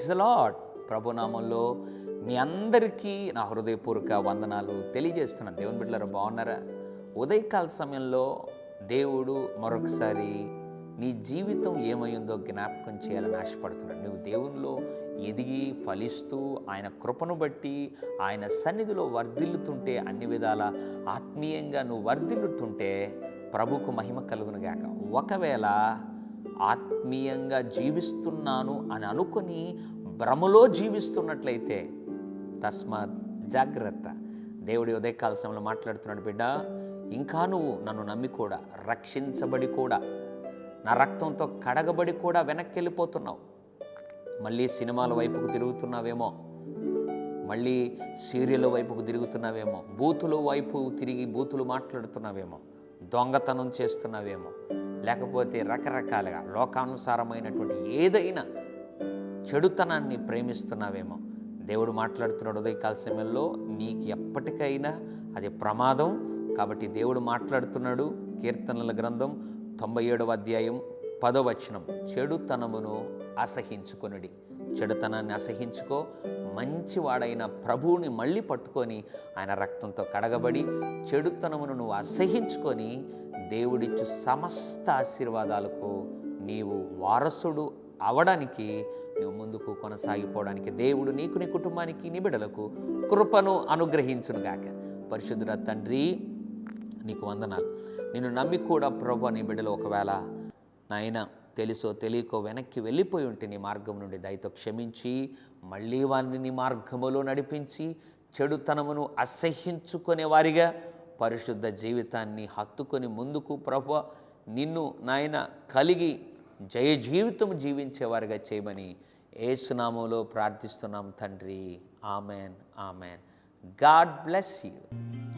Praise lord ప్రభునామంలో మీ అందరికీ నా హృదయపూర్వక వందనాలు తెలియజేస్తున్నాను. దేవుని బిడ్డలారా బాగున్నారా? ఉదయకాల సమయంలో దేవుడు మరొకసారి నీ జీవితం ఏమైందో జ్ఞాపకం చేయాలని ఆశపడుతున్నాడు. నువ్వు దేవునిలో ఎదిగి ఫలిస్తూ ఆయన కృపను బట్టి ఆయన సన్నిధిలో వర్ధిల్లుతుంటే అన్ని విధాల ఆత్మీయంగా నువ్వు వర్ధిల్లుతుంటే ప్రభుకు మహిమ కలుగునుగాక. ఒకవేళ ఆత్మీయంగా జీవిస్తున్నాను అని అనుకొని భ్రమలో జీవిస్తున్నట్లయితే తస్మాత్ జాగ్రత్త. దేవుడి ఉదయకాల సమయంలో మాట్లాడుతున్నాడు బిడ్డ ఇంకా నువ్వు నన్ను నమ్మి కూడా రక్షించబడి కూడా నా రక్తంతో కడగబడి కూడా వెనక్కి వెళ్ళిపోతున్నావు. మళ్ళీ సినిమాల వైపుకు తిరుగుతున్నావేమో మళ్ళీ సీరియల్ వైపుకు తిరుగుతున్నావేమో బూతుల వైపు తిరిగి బూతులు మాట్లాడుతున్నావేమో దొంగతనం చేస్తున్నావేమో లేకపోతే రకరకాలుగా లోకానుసారమైనటువంటి ఏదైనా చెడుతనాన్ని ప్రేమిస్తున్నావేమో. దేవుడు మాట్లాడుతున్నాడు ఉదయకాల సమయంలో నీకు ఎప్పటికైనా అది ప్రమాదం. కాబట్టి దేవుడు మాట్లాడుతున్నాడు కీర్తనల గ్రంథం తొంభై ఏడవ అధ్యాయం పదవచనం చెడుతనమును అసహించుకొనుడి. చెడుతనాన్ని అసహించుకో మంచివాడైన ప్రభువుని మళ్ళీ పట్టుకొని ఆయన రక్తంతో కడగబడి చెడుతనమును నువ్వు అసహించుకొని దేవుడిచ్చు సమస్త ఆశీర్వాదాలకు నీవు వారసుడు అవడానికి నువ్వు ముందుకు కొనసాగిపోవడానికి దేవుడు నీకు నీ కుటుంబానికి నీ బిడలకు కృపను అనుగ్రహించునుగాక. పరిశుద్ధుడ తండ్రి నీకు వందనాలు. నిన్ను నమ్మి కూడా ప్రభు నీ బిడ్డలు ఒకవేళ నాయన తెలుసో తెలియకో వెనక్కి వెళ్ళిపోయి ఉంటే నీ మార్గం నుండి దయతో క్షమించి మళ్ళీ వారిని నీ మార్గములో నడిపించి చెడుతనమును అసహ్యించుకునే వారిగా పరిశుద్ధ జీవితాన్ని హత్తుకొని ముందుకు ప్రభు నిన్ను నాయన కలిగి జయ జీవితం జీవించేవారిగా చేయమని ఏసునామంలో ప్రార్థిస్తున్నాం తండ్రి. Amen amen. God bless you.